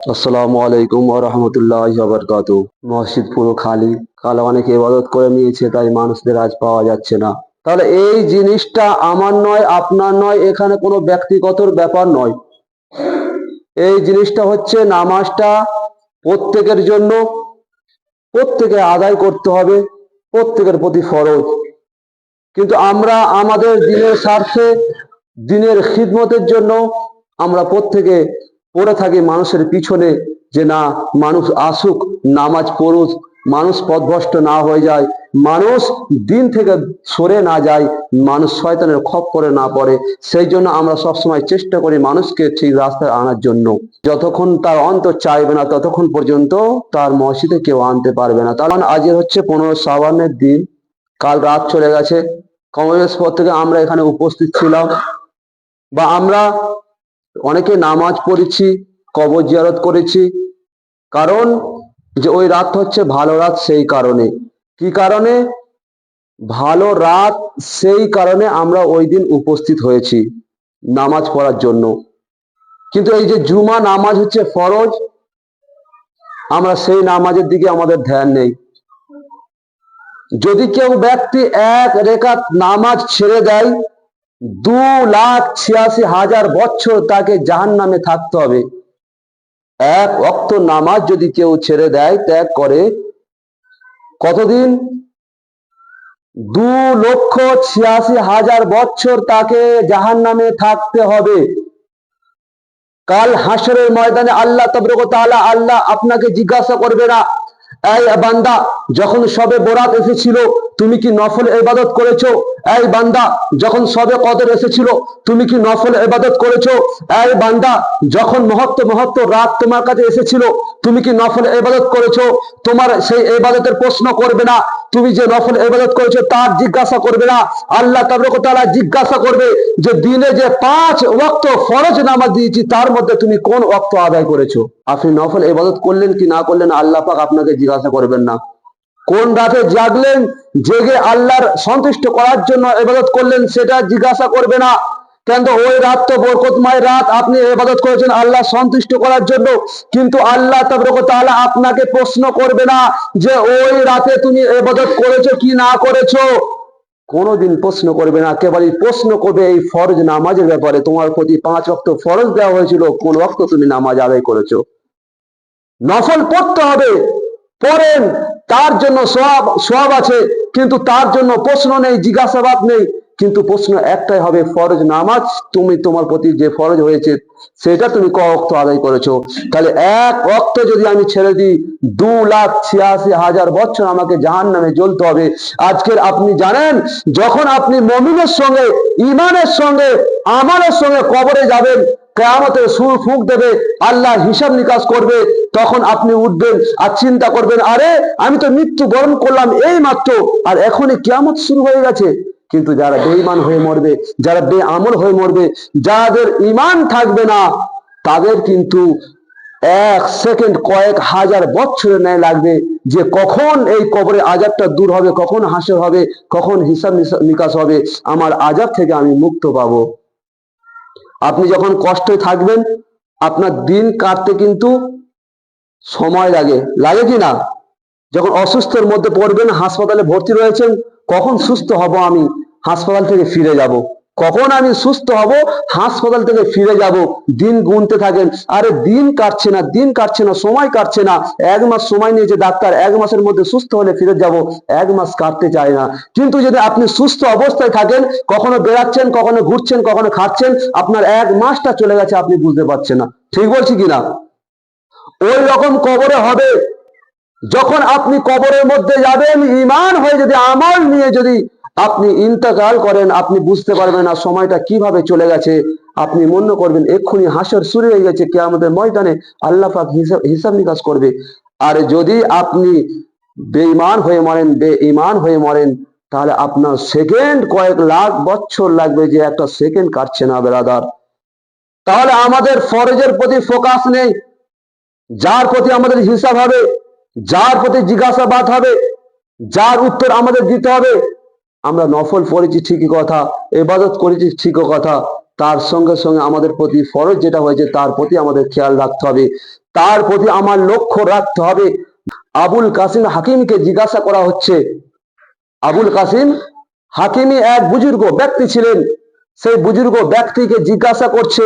আসসালামু আলাইকুম ওয়া রাহমাতুল্লাহি ওয়া বারাকাতু। মসজিদ পুরো খালি, কাল অনেকে ইবাদত করে নিয়েছে, তাই মানুষদের আজ পাওয়া যাচ্ছে না। তাহলে এই জিনিসটা আমার নয়, আপনার নয়, এখানে কোনো ব্যক্তিগতর ব্যাপার নয়। এই জিনিসটা হচ্ছে নামাজটা প্রত্যেকের জন্য, প্রত্যেকে আদায় করতে হবে, প্রত্যেকের প্রতি ফরজ। কিন্তু আমরা আমাদের দিনের স্বার্থে, দিনের খিদমতের জন্য আমরা প্রত্যেকে পড়ে থাকি মানুষের পিছনে যে না, মানুষ আসুক, নামাজ পড়ুক, মানুষ পথভ্রষ্ট না হয়ে যায়, মানুষ দিন থেকে সরে না যায়, মানুষ শয়তানের খপ করে না পড়ে। সেই জন্য আমরা সবসময় চেষ্টা করি মানুষকে ঠিক রাস্তায় আনার জন্য। যতক্ষণ তার অন্তর চাইবে না, ততক্ষণ পর্যন্ত তার মসজিদে কেউ আনতে পারবে না। কারণ আজের হচ্ছে পনেরো সাবানের দিন। কাল রাত চলে গেছে। কংগ্রেস পর থেকে আমরা এখানে উপস্থিত ছিলাম। বা আমরা অনেকে নামাজ পড়েছি, কবর জিয়ারত করেছি। কারণ যে ওই রাত হচ্ছে ভালো রাত সেই কারণে। কি কারণে? ভালো রাত সেই কারণে আমরা ওই দিন উপস্থিত হয়েছি নামাজ পড়ার জন্য। কিন্তু এই যে জুমা নামাজ হচ্ছে ফরজ, আমরা সেই নামাজের দিকে আমাদের ধ্যান নেই। যদি কেউ ব্যক্তি এক রেখাত নামাজ ছেড়ে দেয় দু লাখ ছিয়াশি হাজার বছর তাকে জাহান নামে থাকতে হবে। এক অক্ত নামাজ যদি কেউ ছেড়ে দেয়, ত্যাগ করে, কতদিন? দু লক্ষ ছিয়াশি হাজার বছর তাকে জাহান নামে থাকতে হবে। কাল হাসরের ময়দানে আল্লাহ তবরক তাআলা আল্লাহ আপনাকে জিজ্ঞাসা করবে না এই বান্দা, যখন সবে বরাত এসেছিল, তুমি কি নফল এবাদত করেছ? এই বান্দা, যখন সবে কদর এসেছিল, তুমি কি নফল এবাদত করেছ? এই বান্দা, যখন মহত্ব মহত্ব রাত তোমার কাছে এসেছিল, তুমি কি নফল এবাদত করেছ? তোমার সেই এবাদতের প্রশ্ন করবে না। তুমি যে নফল এবাদত করেছ, তার জিজ্ঞাসা করবে না। আল্লাহ তাবরক তাআলা জিজ্ঞাসা করবে যে, দিনে যে পাঁচ ওয়াক্ত ফরজ নামাজ দিয়েছি, তার মধ্যে তুমি কোন ওয়াক্ত আদায় করেছ? আপনি নফল এবাদত করলেন কি না করলেন, আল্লাহ পাক আপনাকে জিজ্ঞাসা করবেন না। কোন রাতে জাগলেন, জেগে আল্লাহর সন্তুষ্ট করার জন্য এবাদত করলেন, সেটা জিজ্ঞাসা করবে না। কেন ওই রাত তো বরকতময় রাত, আপনি এবাদত করেছেন আল্লাহ সন্তুষ্ট করার জন্য। কিন্তু আল্লাহ তাআলা আপনাকে প্রশ্ন করবে না যে ওই রাতে তুমি এবাদত করেছ কি না করেছ। কোনোদিন প্রশ্ন করবে না। কেবলই প্রশ্ন করবে এই ফরজ নামাজের ব্যাপারে। তোমার প্রতি পাঁচ ওয়াক্ত ফরজ দেওয়া হয়েছিল, কোন ওয়াক্ত তুমি নামাজ আদায় করেছ? নফল পড়তে হবে। পড়েন, তার জন্য সব সব আছে, কিন্তু তার জন্য প্রশ্ন নেই, জিজ্ঞাসাবাদ নেই। কিন্তু প্রশ্ন একটাই হবে, ফরজ নামাজ তুমি তোমার প্রতি যে ফরজ হয়েছে, সেটা তুমি ক অক্ত আদায় করেছ? তাহলে এক অক্ত যদি আমি ছেড়ে দিই, দু লাখ ছিয়াশি হাজার বছর আমাকে জাহান নামে জ্বলতে হবে। আজকের আপনি জানেন, যখন আপনি মমিনের সঙ্গে ইমানের সঙ্গে আমানের সঙ্গে কবরে যাবেন, কেয়ামতের সুর ফুঁক দেবে, আল্লাহ হিসাব নিকাশ করবে, তখন আপনি উঠবেন আর চিন্তা করবেন, আরে আমি তো মৃত্যু বরণ করলাম এই মাত্র, আর এখনই কেয়ামত শুরু হয়ে গেছে। কিন্তু যারা বেঈমান হয়ে মরবে, যারা বেআমল হয়ে মরবে, যাদের ইমান থাকবে না, তাদের কিন্তু এক সেকেন্ড কয়েক হাজার বছরের ন্যায় লাগবে যে কখন এই কবরে আজাবটা দূর হবে, কখন হাসর হবে, কখন হিসাব নিকাশ হবে। আমার আজাব থেকে আমি মুক্ত পাবো। আপনি যখন কষ্টে থাকবেন, আপনার দিন কাটতে কিন্তু সময় লাগে। লাগে কি না? যখন অসুস্থের মধ্যে পড়বেন, হাসপাতালে ভর্তি রয়েছেন, কখন সুস্থ হব আমি? হাসপাতাল থেকে ফিরে যাব। কখন আমি সুস্থ হব? হাসপাতাল থেকে ফিরে যাব। দিন গুনতে থাকেন। আরে দিন কাটছে না, দিন কাটছে না, সময় কাটছে না। এক মাস সময় নিয়েছে ডাক্তার, এক মাসের মধ্যে সুস্থ হলে ফিরে যাব। এক মাস কাটতে চায় না। কিন্তু যদি আপনি সুস্থ অবস্থায় থাকেন, কখনো বেড়াচ্ছেন, কখনো ঘুরছেন, কখনো খাচ্ছেন, আপনার এক মাসটা চলে গেছে, আপনি বুঝতে পারছেন না। ঠিক বলছি কিনা? ওই রকম কবরে হবে। যখন আপনি কবরের মধ্যে যাবেন ইমান হয়ে যদি আমল নিয়ে যদি আপনি ইন্তেকাল করেন, আপনি বুঝতে পারবেন না সময়টা কীভাবে চলে গেছে। আপনি মনে করবেন, এক্ষুনি হাসর শুরু হয়ে গেছে কে আমাদের ময়দানে আল্লাহ হিসাব হিসাব নিকাশ করবে। আর যদি আপনি বেঈমান হয়ে মরেন, বেঈমান হয়ে মরেন, তাহলে আপনার সেকেন্ড কয়েক লাখ বছর লাগবে যে একটা সেকেন্ড কাটছে না, বেরাদার। তাহলে আমাদের ফরজের প্রতি ফোকাস নেই। যার প্রতি আমাদের হিসাব হবে, যার প্রতি জিজ্ঞাসাবাদ হবে, যার উত্তর আমাদের দিতে হবে আমরা নফল পড়েছি ঠিকই কথা এবাদত করেছি ঠিকই কথা, তার সঙ্গে সঙ্গে আমাদের প্রতি ফরজ যেটা হয়েছে তার প্রতি আমাদের খেয়াল রাখতে হবে। তার প্রতি আমার লক্ষ্য রাখতে হবে। আবুল কাসিম হাকিমকে জিজ্ঞাসা করা হচ্ছে। আবুল কাসিম হাকিমি এক বুজুর্গ ব্যক্তি ছিলেন। সেই বুজুর্গ ব্যক্তিকে জিজ্ঞাসা করছে।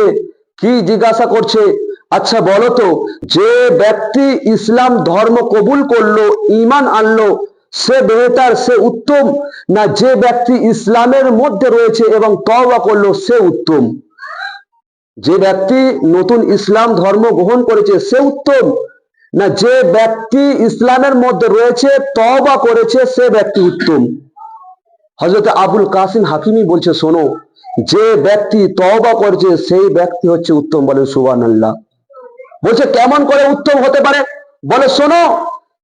কি জিজ্ঞাসা করছে? আচ্ছা বলো তো, যে ব্যক্তি ইসলাম ধর্ম কবুল করল ইমান আনলো সে বেহতার, সে উত্তম, না যে ব্যক্তি ইসলামের মধ্যে রয়েছে এবং তওবা করল, সে উত্তম। যে ব্যক্তি নতুন ইসলাম ধর্ম গ্রহণ করেছে, সে উত্তম। না যে ব্যক্তি ইসলামের মধ্যে রয়েছে, তওবা করেছে, সে ব্যক্তি উত্তম। হজরত আবুল কাসিম হাকিমি বলছে, শোনো, যে ব্যক্তি তওবা করছে, সেই ব্যক্তি হচ্ছে উত্তম বলে সুবান আল্লাহ বলছে, কেমন করে উত্তম হতে পারে? বলে, শোনো,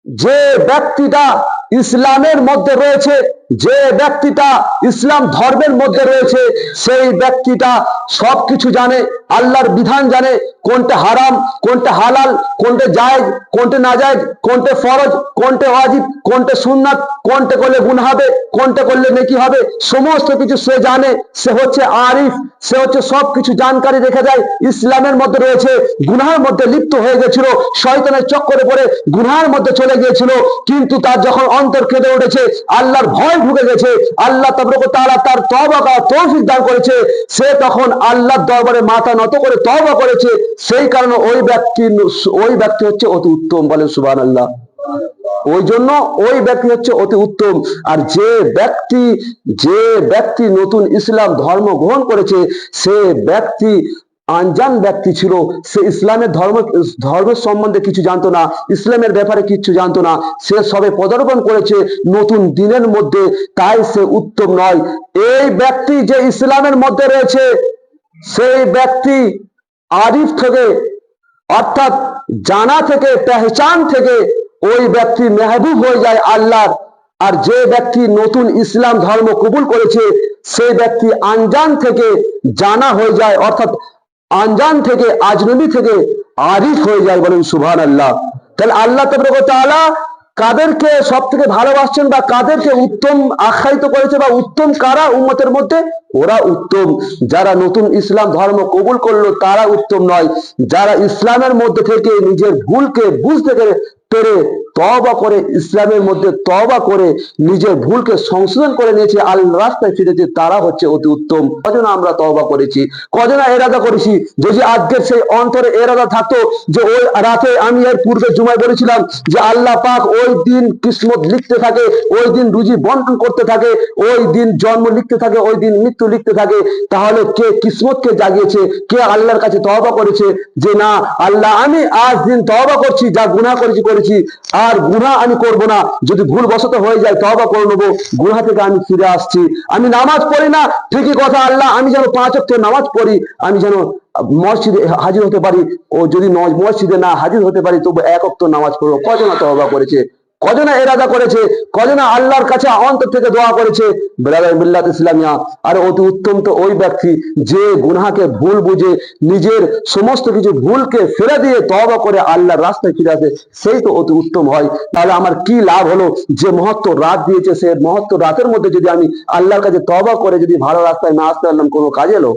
যে ব্যক্তিটা ইসলামের মধ্যে রয়েছে যে ব্যক্তিটা ইসলাম ধর্মের মধ্যে রয়েছে, সেই ব্যক্তিটা সবকিছু জানে, আল্লাহর বিধান জানে, কোনটা হারাম, কোনটা হালাল, কোনটা জায়েজ, কোনটা না নাজায়েজ, কোনটা ফরজ, কোনটা ওয়াজিব, কোনটা সুন্নাত, কোনটা করলে গুণ হবে, কোনটা করলে নেকি হবে, সমস্ত কিছু সে জানে, সে হচ্ছে আরিফ, সে হচ্ছে সব কিছু জানকারি রেখে দেয় ইসলামের মধ্যে রয়েছে গুনার মধ্যে লিপ্ত হয়ে গেছিল, শয়তানের চক্করে পড়ে গুনার মধ্যে চলে গিয়েছিল, কিন্তু তার যখন অন্তর কেঁদে উঠেছে, আল্লাহর ভয় ঢুকে গেছে, আল্লাহ তবরক তাআলা তার তওবা করার তৌফিক দান করেছে। সে তখন আল্লাহর দরবারে মাথা নত করে তওবা করেছে। সেই কারণে ওই ব্যক্তি ওই ব্যক্তি হচ্ছে অতি উত্তম বলেন সুবহানাল্লাহ। ওই জন্য ওই ব্যক্তি হচ্ছে অতি উত্তম। আর যে ব্যক্তি যে ব্যক্তি নতুন ইসলাম ধর্ম গ্রহণ করেছে, সে ব্যক্তি আনজান ব্যক্তি ছিল, সে ইসলামের ধর্ম ধর্মের সম্বন্ধে কিছু জানতো না, ইসলামের ব্যাপারে কিছু জানতো না, সে সবে পদার্পণ করেছে নতুন দিনের মধ্যে, তাই সে উত্তম নয়। এই ব্যক্তি যে ইসলামের মধ্যে রয়েছে, সেই ব্যক্তি আরিফ থেকে, অর্থাৎ জানা থেকে, পেহচান থেকে, ওই ব্যক্তি মেহবুব হয়ে যায় আল্লাহর। আর যে ব্যক্তি নতুন ইসলাম ধর্ম কবুল করেছে, সেই ব্যক্তি আনজান থেকে জানা হয়ে যায়, অর্থাৎ আনজান থেকে, আজনবী থেকে আরিফ হয়ে যায় বলেন সুভান আল্লাহ তাহলে আল্লাহ তাআলা কাদেরকে সব থেকে ভালোবাসছেন বা কাদেরকে উত্তম আখ্যায়িত করেছে বা উত্তম কারা উম্মতের মধ্যে? ওরা উত্তম। যারা নতুন ইসলাম ধর্ম কবুল করল, তারা উত্তম নয়। যারা ইসলামের মধ্যে থেকে নিজের ভুলকে বুঝতে পেরে তবা করে, ইসলামের মধ্যে তবা করে নিজের ভুলকে সংশোধন করে নিয়েছে আল্লাহ রাস্তায় ফিরেছে তারা হচ্ছে অতি উত্তম। কজন আমরা তবা করেছি? কজনা এরাদা করেছি? যদি আজকের সেই অন্তরে এরাদা থাকতো, যে ওই রাতে আমি এর পূর্বে জুমায় বলেছিলাম যে আল্লাহ পাক ওই দিন কিসমত লিখতে থাকে, ওই দিন রুজি বন্টন করতে থাকে, ওই দিন জন্ম লিখতে থাকে, ওই দিন মৃত্যু লিখতে থাকে। তাহলে কে কিসমতকে জাগিয়েছে? কে আল্লাহর কাছে তবা করেছে? যে না, আল্লাহ, আমি আজ দিন তবা করছি, যা গুনাহ করেছি করেছি। আর গুনাহ আমি করব না। যদি ভুল বশত হয়ে যায় তবা করে নেব। গুহা থেকে আমি ফিরে আসছি। আমি নামাজ পড়ি না। ঠিকই কথা আল্লাহ, আমি যেন পাঁচ অক্ষে নামাজ পড়ি, আমি যেন মসজিদে হাজির হতে পারি। ও যদি মসজিদে না হাজির হতে পারি, তবু এক অক্ত নামাজ পড়ব। কজন তবা করেছে? কজনা এরাদা করেছে? কজনা আল্লাহর কাছে অন্তর থেকে দোয়া করেছে? ব্রাদার মিল্লাত ইসলামিয়া আর অতি উত্তম তো ওই ব্যক্তি যে গুনাহকে ভুল বুঝে, নিজের সমস্ত কিছু ভুলকে ফেলে দিয়ে তবা করে আল্লাহর রাস্তায় ফিরে আসে, সেই তো অতি উত্তম হয়। তাহলে আমার কি লাভ হলো? যে মহত্ব রাত দিয়েছে, সে মহত্ব রাতের মধ্যে যদি আমি আল্লাহর কাছে তবা করে যদি ভালো রাস্তায় না আসতে পারলাম, কোনো কাজে এলো?